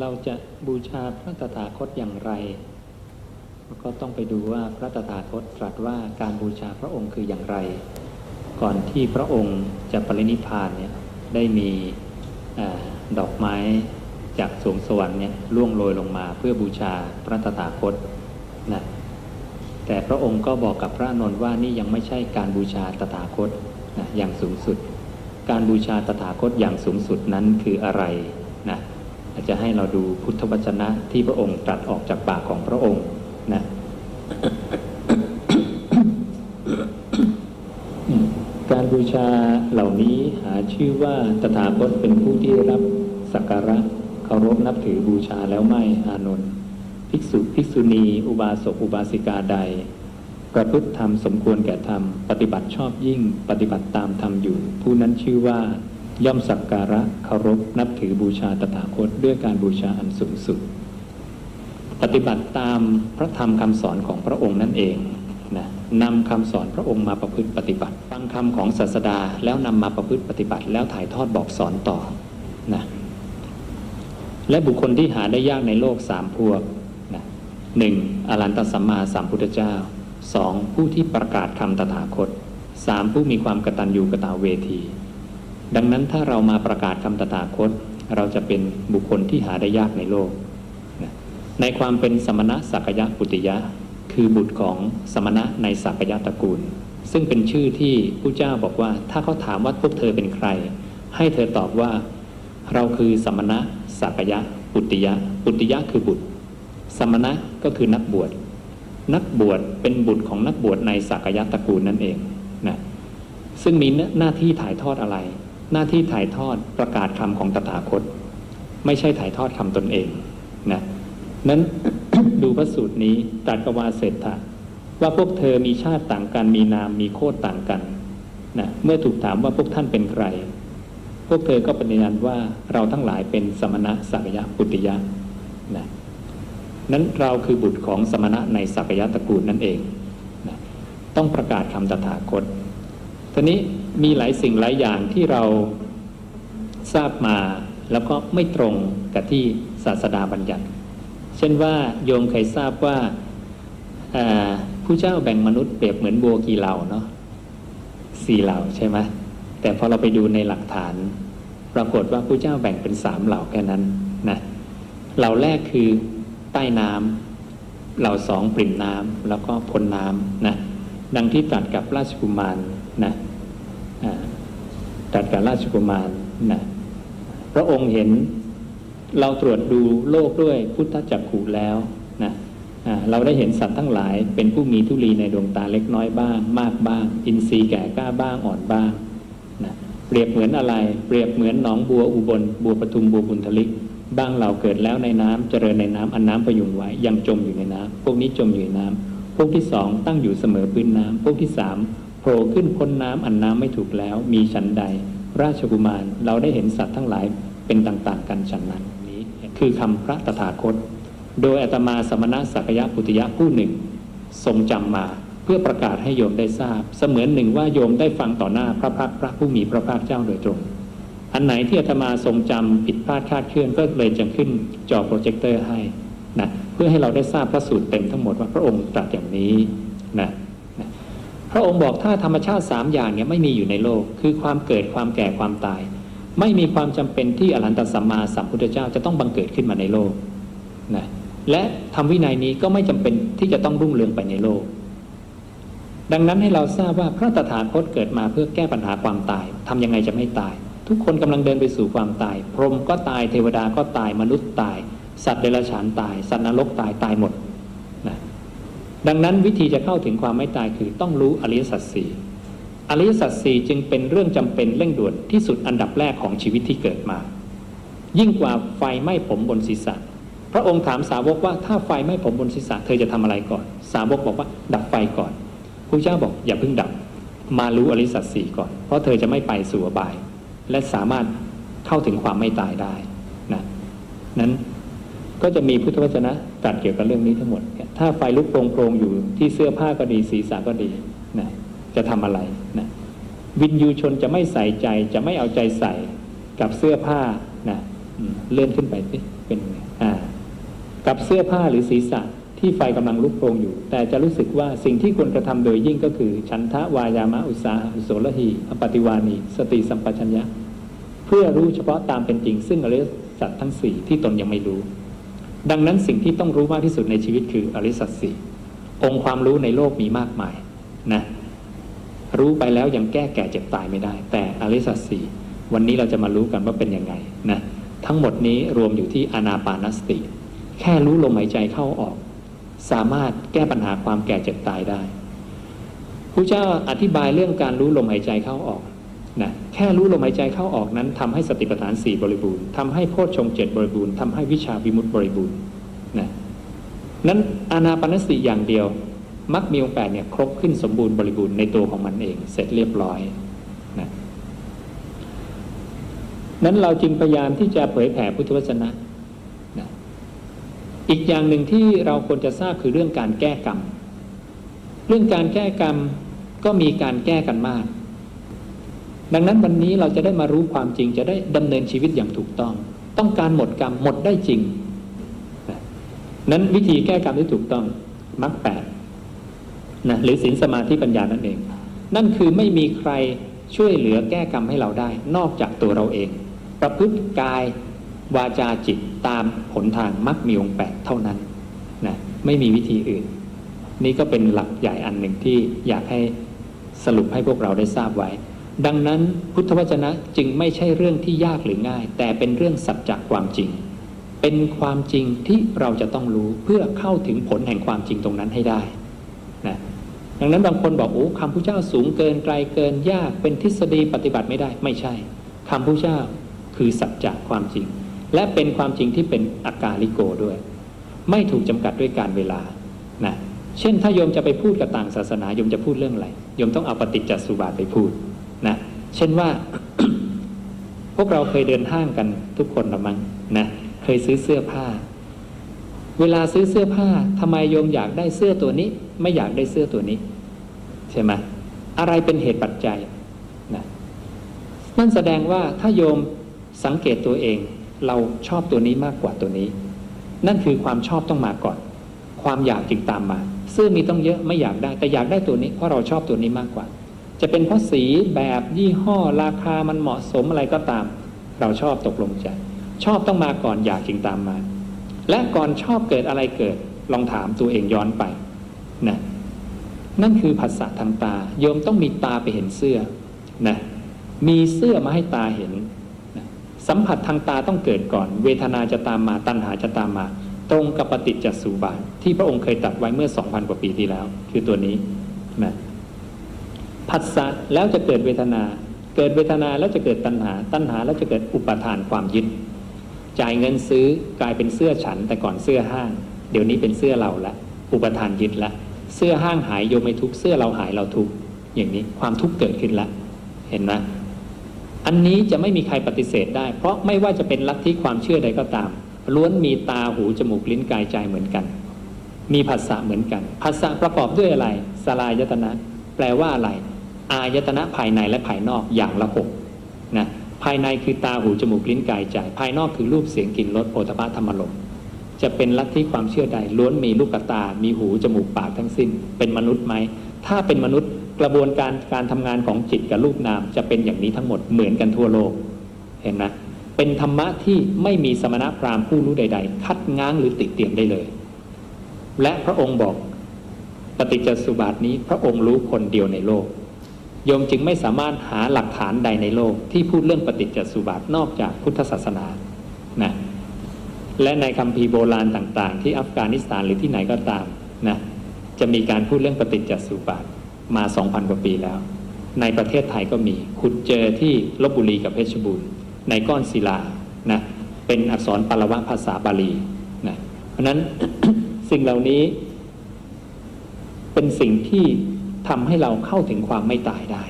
เราจะบูชาพระตถาคตอย่างไร ก็ต้องไปดูว่าพระตถาคตตรัสว่าการบูชาพระองค์คืออย่างไร ก่อนที่พระองค์จะปรินิพานเนี่ยได้มีอดอกไม้จากสวงสวรรค์เนี่ยล่วงโรยลงมาเพื่อบูชาพระตถาคตนะแต่พระองค์ก็บอกกับพระนนท์ว่านี่ยังไม่ใช่การบูชาตถาคตนะอย่างสูงสุด การบูชาตถาคตอย่างสูงสุดนั้นคืออะไรนะ อาจจะให้เราดูพุทธวจนะที่พระองค์ตรัสออกจากปากของพระองค์นะการบูชาเหล่านี้หาชื่อว่าตถาคตเป็นผู้ที่รับสักการะเคารพนับถือบูชาแล้วไม่อานนท์ภิกษุภิกษุณี อุบาสกอุบาสิกาใด ประพฤติธรรมสมควรแก่ธรรม ปฏิบัติชอบยิ่ง ปฏิบัติตามธรรมอยู่ ผู้นั้นชื่อว่า ย่อมสักการะเคารพนับถือบูชาตถาคตด้วยการบูชาอันสูงสุด ปฏิบัติตามพระธรรมคำสอนของพระองค์นั่นเองนะนำคำสอนพระองค์มาประพฤติปฏิบัติ ฟังคำของศาสดาแล้วนำมาประพฤติปฏิบัติ แล้วถ่ายทอดบอกสอนต่อนะและบุคคลที่หาได้ยากในโลกสามพวกนะหนึ่งอรันตสัมมาสัมพุทธเจ้าสองผู้ที่ประกาศคำตถาคตสามผู้มีความกตัญญูกตาเวที ดังนั้นถ้าเรามาประกาศคำตถาคต เราจะเป็นบุคคลที่หาได้ยากในโลก ในความเป็นสมณะสักยะปุติยะ คือบุตรของสมณะในสักยะตระกูล ซึ่งเป็นชื่อที่ผู้เจ้าบอกว่า ถ้าเขาถามว่าพวกเธอเป็นใคร ให้เธอตอบว่า เราคือสมณะสักยะปุติยะ ปุติยะคือบุตร สมณะก็คือนักบวชนักบวชเป็นบุตรของนักบวชในสักยะตระกูลนั่นเองนะซึ่งมีหน้าที่ถ่ายทอดอะไร หน้าที่ถ่ายทอดประกาศคำของตถาคต ไม่ใช่ถ่ายทอดคำตนเองนะนั้นดูพระสูตรนี้ตรัสกวาเศรษฐะว่าพวกเธอมีชาติต่างกันมีนามมีโคตรต่างกันนะเมื่อถูกถามว่าพวกท่านเป็นใคร พวกเธอก็ปฏิญาณว่าเราทั้งหลายเป็นสมณะสักยะปุติยะนะนั้นเราคือบุตรของสมณะในสักยะตระกูลนั่นเองนะต้องประกาศคำตถาคต ทีนี้มีหลายสิ่งหลายอย่างที่เราทราบมาแล้วก็ไม่ตรงกับที่ศาสดาบัญญัติ เช่นว่าโยมเคยทราบว่าผู้เจ้าแบ่งมนุษย์เปรียบเหมือนบัวกี่เหล่าเนาะสี่เหล่าใช่ไหมแต่พอเราไปดูในหลักฐาน ปรากฏว่าผู้เจ้าแบ่งเป็นสามเหล่าแค่นั้นนะเหล่าแรกคือใต้น้ำเหล่าสองปริ่มน้ำแล้วก็พ้นน้ำนะดังที่ตรัสกับราชกุมาร นะตรัสกับราชกุมารนะพระองค์เห็นเราตรวจดูโลกด้วยพุทธจักขุแล้วนะเราได้เห็นสัตว์ทั้งหลาย เป็นผู้มีทุลีในดวงตาเล็กน้อยบ้าง มากบ้าง อินทรีย์แก่กล้าบ้างอ่อนบ้างนะเปรียบเหมือนอะไร เปรียบเหมือนหนองบัวอุบล บัวปทุมบัวบุญทลิกบ้างเราเกิดแล้วในน้ำเจริญในน้ำอันน้ำประยุงไว้ยังจมอยู่ในน้ำพวกนี้จมอยู่ในน้ำพวกที่สองตั้งอยู่เสมอพื้นน้ำพวกที่สาม ผล่ขึ้นพ้นน้ำอันน้ำไม่ถูกแล้ว มีฉันใด ราชกุมารเราได้เห็นสัตว์ทั้งหลายเป็นต่างๆ กันฉันนั้นนี้คือคำพระตถาคต โดยอาตมาสมณะสักยะปุติยะผู้หนึ่ง ทรงจำมาเพื่อประกาศให้โยมได้ทราบ เสมือนหนึ่งว่าโยมได้ฟังต่อหน้าพระพักพระผู้มีพระภาคเจ้าโดยตรง อันไหนที่อาตมาทรงจำผิดพลาดคาดเคลื่อนก็เลยจะขึ้นจอโปรเจคเตอร์ให้นะเพื่อให้เราได้ทราบพระสูตรเต็มทั้งหมดว่าพระองค์ตรัสอย่างนี้นะ พระองค์บอกถ้าธรรมชาติสามอย่างเนี้ไม่มีอยู่ในโลก คือความเกิดความแก่ความตาย ไม่มีความจำเป็นที่อรหันตสัมมาสัมพุทธเจ้าจะต้องบังเกิดขึ้นมาในโลกนะและทำวินัยนี้ก็ไม่จำเป็นที่จะต้องรุ่งเรืองไปในโลก ดังนั้นให้เราทราบว่าพระตถาคตเกิดมาเพื่อแก้ปัญหาความตาย ทํำยังไงจะไม่ตาย ทุกคนกำลังเดินไปสู่ความตาย พรหมก็ตายเทวดาก็ตายมนุษย์ตาย สัตว์เดรัจฉานตาย สัตว์นรกตายตายหมด ดังนั้นวิธีจะเข้าถึงความไม่ตายคือต้องรู้อริยสัจสี่อริยสัจสี่จึงเป็นเรื่องจำเป็นเร่งด่วนที่สุดอันดับแรกของชีวิตที่เกิดมา ยิ่งกว่าไฟไหม้ผมบนศีรษะ พระองค์ถามสาวกว่าถ้าไฟไหม้ผมบนศีรษะ เธอจะทำอะไรก่อน สาวกบอกว่า ดับไฟก่อนพระเจ้าบอกอย่าเพิ่งดับ มารู้อริยสัจสี่ก่อน เพราะเธอจะไม่ไปสู่อบาย และสามารถเข้าถึงความไม่ตายได้นะนั้น ก็จะมีพุทธวจนะตรัสเกี่ยวกับเรื่องนี้ทั้งหมด ถ้าไฟลุกโปรงๆอยู่ที่เสื้อผ้าก็ดีศีรษะก็ดีนะจะทำอะไรนะวินยูชนจะไม่ใส่ใจจะไม่เอาใจใส่กับเสื้อผ้านะเลื่อนขึ้นไปสิเป็นอ่ากับเสื้อผ้าหรือศีรษะที่ไฟกำลังลุกโผงอยู่ แต่จะรู้สึกว่าสิ่งที่ควรกระทำโดยยิ่งก็คือ ฉันทะวายามะอุสาหะอุโสลหีอปฏิวานี สติสัมปชัญญะ เพื่อรู้เฉพาะตามเป็นจริง ซึ่งอริยสัจทั้งสี่ที่ตนยังไม่รู้ ดังนั้นสิ่งที่ต้องรู้มากที่สุดในชีวิตคืออริสัจสี่องค์ความรู้ในโลกมีมากมายนะรู้ไปแล้วยังแก้แก่เจ็บตายไม่ได้ แต่อริสัจสี่วันนี้เราจะมารู้กันว่าเป็นยังไงนะทั้งหมดนี้รวมอยู่ที่อนาปานสติ แค่รู้ลมหายใจเข้าออก สามารถแก้ปัญหาความแก่เจ็บตายได้พระเจ้าอธิบายเรื่องการรู้ลมหายใจเข้าออก นะแค่รู้ลมหายใจเข้าออกนั้นทำให้สติปัฏฐานสี่บริบูรณ์ทำให้โพชฌงเจ็ดบริบูรณ์ทำให้วิชาวิมุตติบริบูรณ์นะนั้นอานาปนสติอย่างเดียวมักมีองค์แปดเนี่ยครบขึ้นสมบูรณ์บริบูรณ์ในตัวของมันเอง เสร็จเรียบร้อยนะนั้นเราจึงพยายามที่จะเผยแผ่พุทธวจนะนะอีกอย่างหนึ่งที่เราควรจะทราบคือเรื่องการแก้กรรม เรื่องการแก้กรรมก็มีการแก้กันมาก ดังนั้นวันนี้เราจะได้มารู้ความจริงจะได้ดำเนินชีวิตอย่างถูกต้อง ต้องการหมดกรรมหมดได้จริง นั้นวิธีแก้กรรมที่ถูกต้องมรรคแปดนะหรือศีลสมาธิปัญญานั่นเอง นั่นคือไม่มีใครช่วยเหลือแก้กรรมให้เราได้ นอกจากตัวเราเอง ประพฤติกายวาจาจิตตามผลทางมักมีองค์แปดเท่านั้นนะไม่มีวิธีอื่น นี่ก็เป็นหลักใหญ่อันหนึ่งที่อยากให้สรุปให้พวกเราได้ทราบไว้ ดังนั้นพุทธวจนะจึงไม่ใช่เรื่องที่ยากหรือง่าย แต่เป็นเรื่องสัจจความจริง เป็นความจริงที่เราจะต้องรู้เพื่อเข้าถึงผลแห่งความจริงตรงนั้นให้ได้นะดังนั้นบางคนบอกโอ้คำพุทธเจ้าสูงเกินไกลเกินยากเป็นทฤษฎีปฏิบัติไม่ได้ไม่ใช่คำพุทธเจ้าคือสัจจะความจริง และเป็นความจริงที่เป็นอากาลิโกด้วย ไม่ถูกจำกัดด้วยการเวลานะเช่นถ้าโยมจะไปพูดกับต่างศาสนาโยมจะพูดเรื่องอะไรโยมต้องเอาปฏิจจสุบาทไปพูด นะเช่นว่า พวกเราเคยเดินห้างกันทุกคนหรือมั้งนะเคยซื้อเสื้อผ้า เวลาซื้อเสื้อผ้าทำไมโยมอยากได้เสื้อตัวนี้ ไม่อยากได้เสื้อตัวนี้ ใช่ไหมอะไรเป็นเหตุปัจจัยนะนั่นแสดงว่าถ้าโยมสังเกตตัวเอง เราชอบตัวนี้มากกว่าตัวนี้ นั่นคือความชอบต้องมาก่อน ความอยากจึงตามมา เสื้อมีต้องเยอะไม่อยากได้ แต่อยากได้ตัวนี้เพราะเราชอบตัวนี้มากกว่า จะเป็นเพราะสีแบบยี่ห้อราคามันเหมาะสมอะไรก็ตาม เราชอบตกลงใจ ชอบต้องมาก่อนอยากจึงตามมา และก่อนชอบเกิดอะไรเกิด ลองถามตัวเองย้อนไปนะนั่นคือภาษาทางตาโยมต้องมีตาไปเห็นเสื้อนะมีเสื้อมาให้ตาเห็นนะสัมผัสทางตาต้องเกิดก่อน เวทนาจะตามมาตัณหาจะตามมา ตรงกับปฏิจจสุบาทที่พระองค์เคยตัดไว้เมื่อ 2,000 กว่าปีที่แล้ว คือตัวนี้นะ ผัสสะแล้วจะเกิดเวทนา เกิดเวทนาแล้วจะเกิดตัณหา ตัณหาแล้วจะเกิดอุปทานความยึด จ่ายเงินซื้อกลายเป็นเสื้อฉันแต่ก่อนเสื้อห้าง เดี๋ยวนี้เป็นเสื้อเราละ อุปทานยึดละ เสื้อห้างหายโยมไม่ทุกเสื้อเราหายเราทุกอย่างนี้ความทุกข์เกิดขึ้นละ เห็นไหมอันนี้จะไม่มีใครปฏิเสธได้ เพราะไม่ว่าจะเป็นลัทธิความเชื่อใดก็ตามล้วนมีตาหูจมูกลิ้นกายใจเหมือนกัน มีภาษาเหมือนกันภาษาประกอบด้วยอะไรสลายตนะ แปลว่าอะไร อายตนะภายในและภายนอกอย่างละหกนะภายในคือตาหูจมูกลิ้นกายใจภายนอกคือรูปเสียงกลิ่นรสโผฏฐะธรรมลมจะเป็นลัทธิความเชื่อใดล้วนมีลูกตา มีหูจมูกปากทั้งสิ้น เป็นมนุษย์ไหมถ้าเป็นมนุษย์กระบวนการการทำงานของจิตกับรูปนามจะเป็นอย่างนี้ทั้งหมดเหมือนกันทั่วโลกเห็นไหมเป็นธรรมะที่ไม่มีสมณะพราหมณ์ผู้รู้ใด ๆ คัดง้างหรือติเตียนได้เลย และพระองค์บอกปฏิจจสุบาทนี้พระองค์รู้คนเดียวในโลก โยมจึงไม่สามารถหาหลักฐานใดในโลก ที่พูดเรื่องปฏิจจสุบาทนอกจากพุทธศาสนานะและในคัมภีร์โบราณต่างๆ ที่อัฟกานิสถานหรือที่ไหนก็ตามนะจะมีการพูดเรื่องปฏิจจสุบาทมา 2,000 กว่าปีแล้ว ในประเทศไทยก็มีขุดเจอที่ลบบุรีกับเพชรบูรณ์ในก้อนศิลานะเป็นอักษรปารวะภาษาบาลีนะเพราะนั้นสิ่งเหล่านี้เป็นสิ่งที่ ทำให้เราเข้าถึงความไม่ตายได้